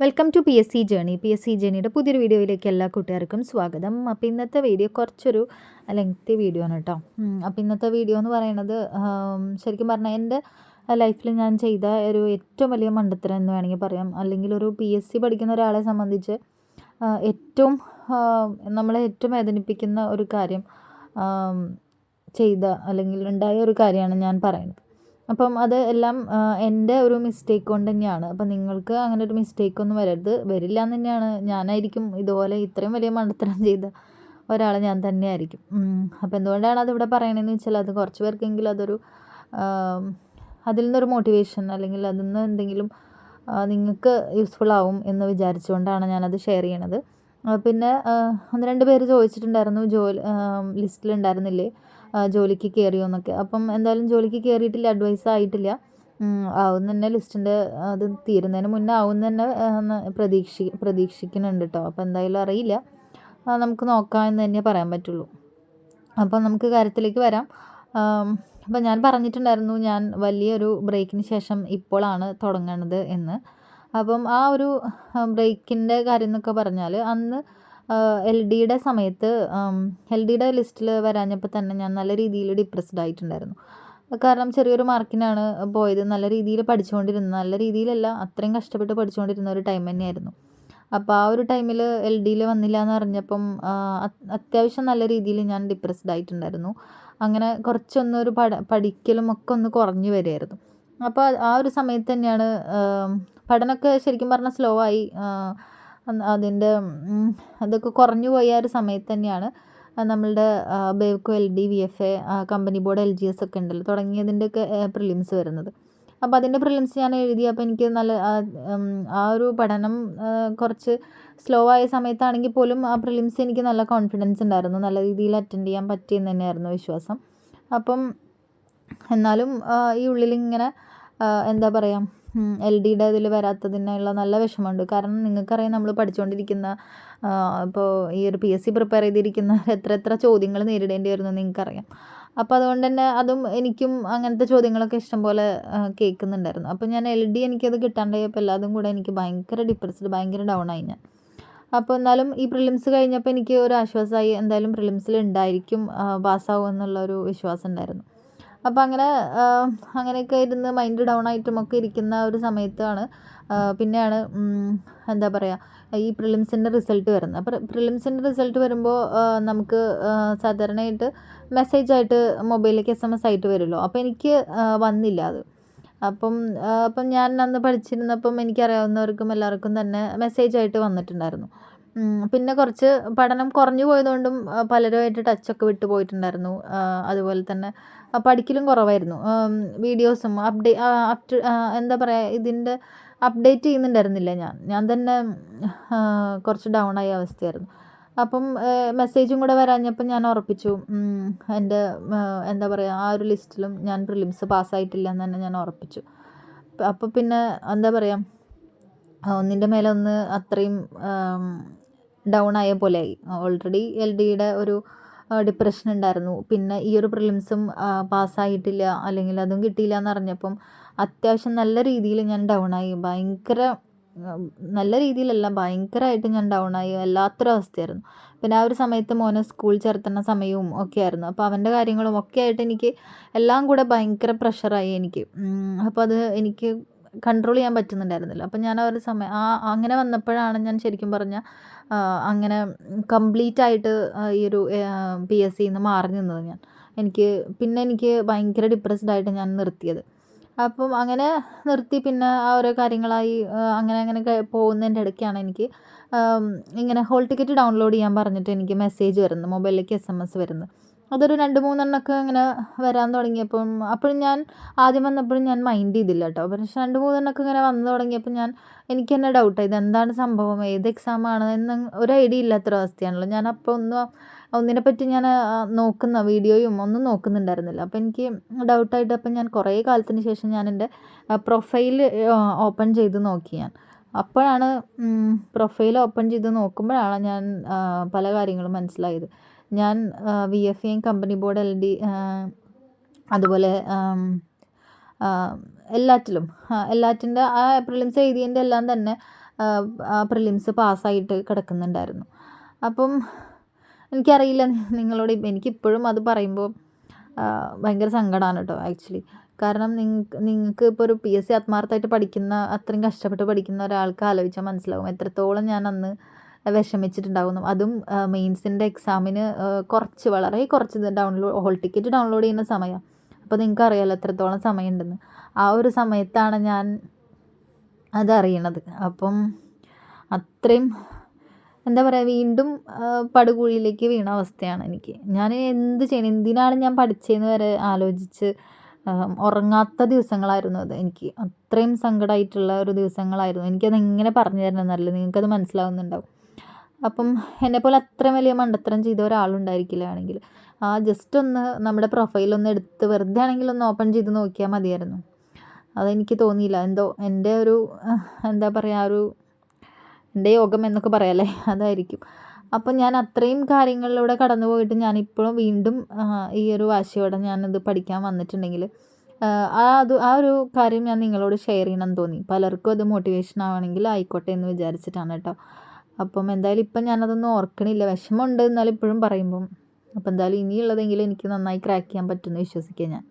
Welcome to P S C journey P S C ജേണിയുടെ പുതിയൊരു വീഡിയോയിലേക്ക് എല്ലാ കൂട്ടുകാർക്കും സ്വാഗതം. അപ്പോൾ ഇന്നത്തെ വീഡിയോ കുറച്ചൊരു ലെങ്തി വീഡിയോ ആണ് കേട്ടോ അപ്പോൾ ഇന്നത്തെ വീഡിയോ എന്ന് പറയുന്നത് ശരിക്കും പറഞ്ഞാൽ എന്റെ ലൈഫിൽ ഞാൻ ചെയ്ത ഒരു ഏറ്റവും വലിയ മണ്ടത്തരം എന്ന് വേണമെങ്കിൽ പറയാം. അല്ലെങ്കിൽ ഒരു പി എസ് സി പഠിക്കുന്ന ഒരാളെ സംബന്ധിച്ച് ഏറ്റവും നമ്മളെ ഏറ്റവും വേദനിപ്പിക്കുന്ന ഒരു കാര്യം ചെയ്ത അല്ലെങ്കിൽ ഉണ്ടായ ഒരു കാര്യമാണ് ഞാൻ പറയുന്നത്. അപ്പം അത് എല്ലാം എന്റെ ഒരു മിസ്റ്റേക്ക് കൊണ്ട് തന്നെയാണ്. അപ്പം നിങ്ങൾക്ക് അങ്ങനെ ഒരു മിസ്റ്റേക്ക് ഒന്നും വരരുത്. വരില്ല എന്ന് തന്നെയാണ്. ഞാനായിരിക്കും ഇതുപോലെ ഇത്രയും വലിയ മണ്ടത്തരം ചെയ്ത ഒരാൾ ഞാൻ തന്നെയായിരിക്കും. അപ്പം എന്തുകൊണ്ടാണ് അതിവിടെ പറയണതെന്ന് വെച്ചാൽ അത് കുറച്ച് പേർക്കെങ്കിലും അതൊരു അതിൽ നിന്നൊരു മോട്ടിവേഷൻ അല്ലെങ്കിൽ അതിൽ നിന്ന് എന്തെങ്കിലും നിങ്ങൾക്ക് യൂസ്ഫുൾ ആവും എന്ന് വിചാരിച്ചുകൊണ്ടാണ് ഞാനത് ഷെയർ ചെയ്യണത്. പിന്നെ ഒന്ന് രണ്ട് പേര് ചോദിച്ചിട്ടുണ്ടായിരുന്നു ജോലി ലിസ്റ്റിലുണ്ടായിരുന്നില്ലേ? ജോലിക്ക് കയറിയോ എന്നൊക്കെ. അപ്പം എന്തായാലും ജോലിക്ക് കയറിയിട്ടില്ല അഡ്വൈസ് ആയിട്ടില്ല. ആവും തന്നെ ലിസ്റ്റിന്റെ അത് തീരുന്നതിന് മുന്നേ ആവും തന്നെ പ്രതീക്ഷി പ്രതീക്ഷിക്കുന്നുണ്ട് കേട്ടോ അപ്പം എന്തായാലും അറിയില്ല. നമുക്ക് നോക്കാം എന്ന് തന്നെ പറയാൻ പറ്റുള്ളൂ. അപ്പം നമുക്ക് കാര്യത്തിലേക്ക് വരാം. അപ്പം ഞാൻ പറഞ്ഞിട്ടുണ്ടായിരുന്നു ഞാൻ വലിയൊരു ബ്രേക്കിന് ശേഷം ഇപ്പോഴാണ് തുടങ്ങണത് എന്ന്. അപ്പം ആ ഒരു ബ്രേക്കിന്റെ കാര്യം എന്നൊക്കെ പറഞ്ഞാൽ അന്ന് എൽ ഡിയുടെ സമയത്ത് എൽ ഡിയുടെ ലിസ്റ്റിൽ വരാഞ്ഞപ്പോൾ തന്നെ ഞാൻ നല്ല രീതിയിൽ ഡിപ്രസ്ഡ് ആയിട്ടുണ്ടായിരുന്നു. കാരണം ചെറിയൊരു മാർക്കിനാണ് പോയത്. നല്ല രീതിയിൽ പഠിച്ചുകൊണ്ടിരുന്നത്. നല്ല രീതിയിലല്ല അത്രയും കഷ്ടപ്പെട്ട് പഠിച്ചുകൊണ്ടിരുന്ന ഒരു ടൈം തന്നെയായിരുന്നു. അപ്പോൾ ആ ഒരു ടൈമിൽ എൽ ഡിയിൽ വന്നില്ല എന്ന് അറിഞ്ഞപ്പം അത്യാവശ്യം നല്ല രീതിയിൽ ഞാൻ ഡിപ്രസ്ഡ് ആയിട്ടുണ്ടായിരുന്നു. അങ്ങനെ കുറച്ചൊന്നൊരു പഠ പഠിക്കലും ഒക്കെ ഒന്ന് കുറഞ്ഞു വരികയായിരുന്നു. അപ്പോൾ ആ ഒരു സമയത്ത് തന്നെയാണ് പഠനമൊക്കെ ശരിക്കും പറഞ്ഞാൽ സ്ലോ ആയി. അതിന്റെ അതൊക്കെ കുറഞ്ഞു പോയ ഒരു സമയത്ത് തന്നെയാണ് നമ്മളുടെ Bevco L D V F A company board L G S ഒക്കെ ഉണ്ടല്ലോ തുടങ്ങിയതിന്റെയൊക്കെ പ്രിലിംസ് വരുന്നത്. അപ്പോൾ അതിന്റെ പ്രിലിംസ് ഞാൻ എഴുതി അപ്പോൾ എനിക്ക് നല്ല ആ ഒരു പഠനം കുറച്ച് സ്ലോ ആയ സമയത്താണെങ്കിൽ പോലും ആ പ്രിലിംസ് എനിക്ക് നല്ല കോൺഫിഡൻസ് ഉണ്ടായിരുന്നു നല്ല രീതിയിൽ അറ്റൻഡ് ചെയ്യാൻ പറ്റിയെന്ന് തന്നെയായിരുന്നു വിശ്വാസം. അപ്പം എന്നാലും ഈ ഉള്ളിലിങ്ങനെ എന്താ പറയുക എൽ ഡിയുടെ ഇതിൽ വരാത്തതിനുള്ള നല്ല വിഷമമുണ്ട്. കാരണം നിങ്ങൾക്കറിയാം നമ്മൾ പഠിച്ചുകൊണ്ടിരിക്കുന്ന ഇപ്പോൾ ഈ ഒരു പി എസ് സി പ്രിപ്പയർ ചെയ്തിരിക്കുന്ന എത്ര എത്ര ചോദ്യങ്ങൾ നേരിടേണ്ടി വരുന്നു നിങ്ങൾക്കറിയാം. അപ്പോൾ അതുകൊണ്ട് തന്നെ അതും എനിക്കും അങ്ങനത്തെ ചോദ്യങ്ങളൊക്കെ ഇഷ്ടംപോലെ കേൾക്കുന്നുണ്ടായിരുന്നു. അപ്പോൾ ഞാൻ എൽ ഡി എനിക്കത് കിട്ടാണ്ടായപ്പോൾ എല്ലാതും കൂടെ എനിക്ക് ഭയങ്കര ഡിപ്രസ്ഡ് ഭയങ്കര ഡൗൺ ആയി ഞാൻ. അപ്പോൾ എന്നാലും ഈ പ്രിലിംസ് കഴിഞ്ഞപ്പോൾ എനിക്ക് ഒരു ആശ്വാസമായി എന്തായാലും പ്രിലിംസിൽ ഉണ്ടായിരിക്കും പാസ്സാവും എന്നുള്ള ഒരു വിശ്വാസം ഉണ്ടായിരുന്നു. അപ്പോൾ അങ്ങനെ അങ്ങനെയൊക്കെ ഇരുന്ന് മൈൻഡ് ഡൗൺ ആയിട്ടും ഒക്കെ ഇരിക്കുന്ന ഒരു സമയത്താണ് പിന്നെയാണ് എന്താ പറയുക ഈ പ്രിലിംസിന്റെ റിസൾട്ട് വരുന്നത്. അപ്പം പ്രിലിംസിന്റെ റിസൾട്ട് വരുമ്പോൾ നമുക്ക് സാധാരണയായിട്ട് മെസ്സേജായിട്ട് മൊബൈലിലേക്ക് എസ് എം എസ് ആയിട്ട് വരുമല്ലോ. അപ്പോൾ എനിക്ക് വന്നില്ല അത്. അപ്പം അപ്പം ഞാൻ അന്ന് പഠിച്ചിരുന്നപ്പം എനിക്കറിയാവുന്നവർക്കും എല്ലാവർക്കും തന്നെ മെസ്സേജായിട്ട് വന്നിട്ടുണ്ടായിരുന്നു. പിന്നെ കുറച്ച് പഠനം കുറഞ്ഞു പോയതുകൊണ്ടും പലരുമായിട്ട് ടച്ചൊക്കെ വിട്ടു പോയിട്ടുണ്ടായിരുന്നു. അതുപോലെ തന്നെ പഠിക്കലും കുറവായിരുന്നു. വീഡിയോസും അപ്ഡേ അപ് എന്താ പറയുക ഇതിന്റെ അപ്ഡേറ്റ് ചെയ്യുന്നുണ്ടായിരുന്നില്ല ഞാൻ. ഞാൻ തന്നെ കുറച്ച് ഡൗൺ ആയ അവസ്ഥയായിരുന്നു. അപ്പം മെസ്സേജും കൂടെ വരാഞ്ഞപ്പം ഞാൻ ഉറപ്പിച്ചു. എന്റെ എന്താ പറയുക ആ ഒരു ലിസ്റ്റിലും ഞാൻ പ്രിലിംസ് പാസ്സായിട്ടില്ല എന്ന് തന്നെ ഞാൻ ഉറപ്പിച്ചു. അപ്പോൾ പിന്നെ എന്താ പറയുക ഒന്നിന്റെ മേലെ ഒന്ന് അത്രയും ഡൗൺ ആയ പോലെയായി ഓൾറെഡി എൽ ഡിയുടെ ഒരു ഡിപ്രഷൻ ഉണ്ടായിരുന്നു. പിന്നെ ഈ ഒരു പ്രിലിംസും പാസ്സായിട്ടില്ല അല്ലെങ്കിൽ അതും കിട്ടിയില്ല എന്ന് അറിഞ്ഞപ്പം അത്യാവശ്യം നല്ല രീതിയിൽ ഞാൻ ഡൗൺ ആയി. ഭയങ്കര നല്ല രീതിയിലല്ല ഭയങ്കരമായിട്ട് ഞാൻ ഡൗൺ ആയി. വല്ലാത്തൊരു അവസ്ഥയായിരുന്നു. പിന്നെ ആ ഒരു സമയത്ത് മോനെ സ്കൂൾ ചേർത്തുന്ന സമയവും ഒക്കെ ആയിരുന്നു. അപ്പോൾ അവന്റെ കാര്യങ്ങളും ഒക്കെ ആയിട്ട് എനിക്ക് എല്ലാം കൂടെ ഭയങ്കര പ്രഷറായി എനിക്ക്. അപ്പോൾ അത് എനിക്ക് കൺട്രോൾ ചെയ്യാൻ പറ്റുന്നുണ്ടായിരുന്നില്ല. അപ്പം ഞാൻ ആ ഒരു സമയം ആ അങ്ങനെ വന്നപ്പോഴാണ് ഞാൻ ശരിക്കും പറഞ്ഞാൽ അങ്ങനെ കംപ്ലീറ്റ് ആയിട്ട് ഈ ഒരു പി എസ് സിയിൽ നിന്ന് മാറി നിന്നത് ഞാൻ. എനിക്ക് പിന്നെ എനിക്ക് ഭയങ്കര ഡിപ്രസ്ഡ് ആയിട്ട് ഞാൻ നിർത്തിയത്. അപ്പം അങ്ങനെ നിർത്തി പിന്നെ ആ ഓരോ കാര്യങ്ങളായി അങ്ങനെ അങ്ങനെ പോകുന്നതിന്റെ ഇടയ്ക്കാണ് എനിക്ക് ഇങ്ങനെ ഹോൾ ടിക്കറ്റ് ഡൗൺലോഡ് ചെയ്യാൻ പറഞ്ഞിട്ട് എനിക്ക് മെസ്സേജ് വരുന്നത് മൊബൈലിലേക്ക് എസ് എം എസ് വരുന്നത് അതൊരു രണ്ട് മൂന്നെണ്ണമൊക്കെ ഇങ്ങനെ വരാൻ തുടങ്ങിയപ്പം അപ്പോഴും ഞാൻ ആദ്യം വന്നപ്പോഴും ഞാൻ മൈൻഡ് ചെയ്തില്ല കേട്ടോ. പക്ഷേ രണ്ട് മൂന്നെണ്ണമൊക്കെ ഇങ്ങനെ വന്നു തുടങ്ങിയപ്പോൾ ഞാൻ എനിക്ക് തന്നെ ഡൗട്ടായി ഇതെന്താണ് സംഭവം? ഏത് എക്സാമാണ് എന്ന് ഒരു ഐഡിയ ഇല്ലാത്തൊരു അവസ്ഥയാണല്ലോ. ഞാൻ അപ്പോൾ ഒന്നും ഒന്നിനെപ്പറ്റി ഞാൻ നോക്കുന്ന വീഡിയോയും ഒന്നും നോക്കുന്നുണ്ടായിരുന്നില്ല. അപ്പോൾ എനിക്ക് ഡൗട്ടായിട്ട് അപ്പം ഞാൻ കുറേ കാലത്തിന് ശേഷം ഞാൻ എന്റെ പ്രൊഫൈൽ ഓപ്പൺ ചെയ്ത് നോക്കി ഞാൻ. അപ്പോഴാണ് പ്രൊഫൈൽ ഓപ്പൺ ചെയ്ത് നോക്കുമ്പോഴാണ് ഞാൻ പല കാര്യങ്ങളും മനസ്സിലായത്. ഞാൻ V F M company board L D അതുപോലെ എല്ലാറ്റിലും എല്ലാറ്റിന്റെ ആ പ്രിലിംസ് എഴുതിയതിന്റെ എല്ലാം തന്നെ പ്രിലിംസ് പാസ്സായിട്ട് കിടക്കുന്നുണ്ടായിരുന്നു. അപ്പം എനിക്കറിയില്ല നിങ്ങളോട് എനിക്കിപ്പോഴും അത് പറയുമ്പോൾ ഭയങ്കര സങ്കടമാണ് കേട്ടോ ആക്ച്വലി കാരണം നിങ്ങൾക്ക് നിങ്ങൾക്ക് ഇപ്പോൾ ഒരു പി എസ് സി ആത്മാർത്ഥമായിട്ട് പഠിക്കുന്ന അത്രയും കഷ്ടപ്പെട്ട് പഠിക്കുന്ന ഒരാൾക്ക് ആലോചിച്ചാൽ മനസ്സിലാവും. എത്രത്തോളം ഞാൻ അന്ന് വിഷമിച്ചിട്ടുണ്ടാകുന്നു അതും മെയിൻസിന്റെ എക്സാമിന് കുറച്ച് വളരെ കുറച്ച് ഡൗൺലോഡ് ഹോൾ ടിക്കറ്റ് ഡൗൺലോഡ് ചെയ്യുന്ന സമയം. അപ്പോൾ നിങ്ങൾക്ക് അറിയാമല്ലോ എത്രത്തോളം സമയമുണ്ടെന്ന്. ആ ഒരു സമയത്താണ് ഞാൻ അതറിയണത്. അപ്പം അത്രയും എന്താ പറയുക വീണ്ടും പടുകുഴിയിലേക്ക് വീണ അവസ്ഥയാണ് എനിക്ക്. ഞാൻ എന്ത് ചെയ്യണം? എന്തിനാണ് ഞാൻ പഠിച്ചതെന്ന് വരെ ആലോചിച്ച് ഉറങ്ങാത്ത ദിവസങ്ങളായിരുന്നു അത്. എനിക്ക് അത്രയും സങ്കടമായിട്ടുള്ള ഒരു ദിവസങ്ങളായിരുന്നു. എനിക്കത് എങ്ങനെ പറഞ്ഞു തരണമെന്നറിയില്ല നിങ്ങൾക്കത് മനസ്സിലാവുന്നുണ്ടാവും. അപ്പം എന്നെപ്പോലെ അത്ര വലിയ മണ്ടത്തരം ചെയ്ത ഒരാളുണ്ടായിരിക്കില്ല ആണെങ്കിൽ ആ ജസ്റ്റ് ഒന്ന് നമ്മുടെ പ്രൊഫൈലൊന്ന് എടുത്ത് വെറുതെ ആണെങ്കിൽ ഒന്ന് ഓപ്പൺ ചെയ്ത് നോക്കിയാൽ മതിയായിരുന്നു. അതെനിക്ക് തോന്നിയില്ല. എന്തോ എന്റെ ഒരു എന്താ പറയുക ഒരു എന്റെ യോഗം എന്നൊക്കെ പറയാമല്ലേ അതായിരിക്കും. അപ്പം ഞാൻ അത്രയും കാര്യങ്ങളിലൂടെ കടന്നു പോയിട്ട് ഞാനിപ്പോഴും വീണ്ടും ഈ ഒരു വാശിയോടെ ഞാനത് പഠിക്കാൻ വന്നിട്ടുണ്ടെങ്കിൽ ആ അത് ആ ഒരു കാര്യം ഞാൻ നിങ്ങളോട് ഷെയർ ചെയ്യണം തോന്നി. പലർക്കും അത് മോട്ടിവേഷൻ ആവണമെങ്കിൽ ആയിക്കോട്ടെ എന്ന് വിചാരിച്ചിട്ടാണ് കേട്ടോ. അപ്പം എന്തായാലും ഇപ്പം ഞാനതൊന്നും ഓർക്കണില്ല. വിഷമമുണ്ട് എന്നാലും ഇപ്പോഴും പറയുമ്പം. അപ്പം എന്തായാലും ഇനിയുള്ളതെങ്കിലും എനിക്ക് നന്നായി ക്രാക്ക് ചെയ്യാൻ പറ്റുമെന്ന് വിശ്വസിക്കുക ഞാൻ.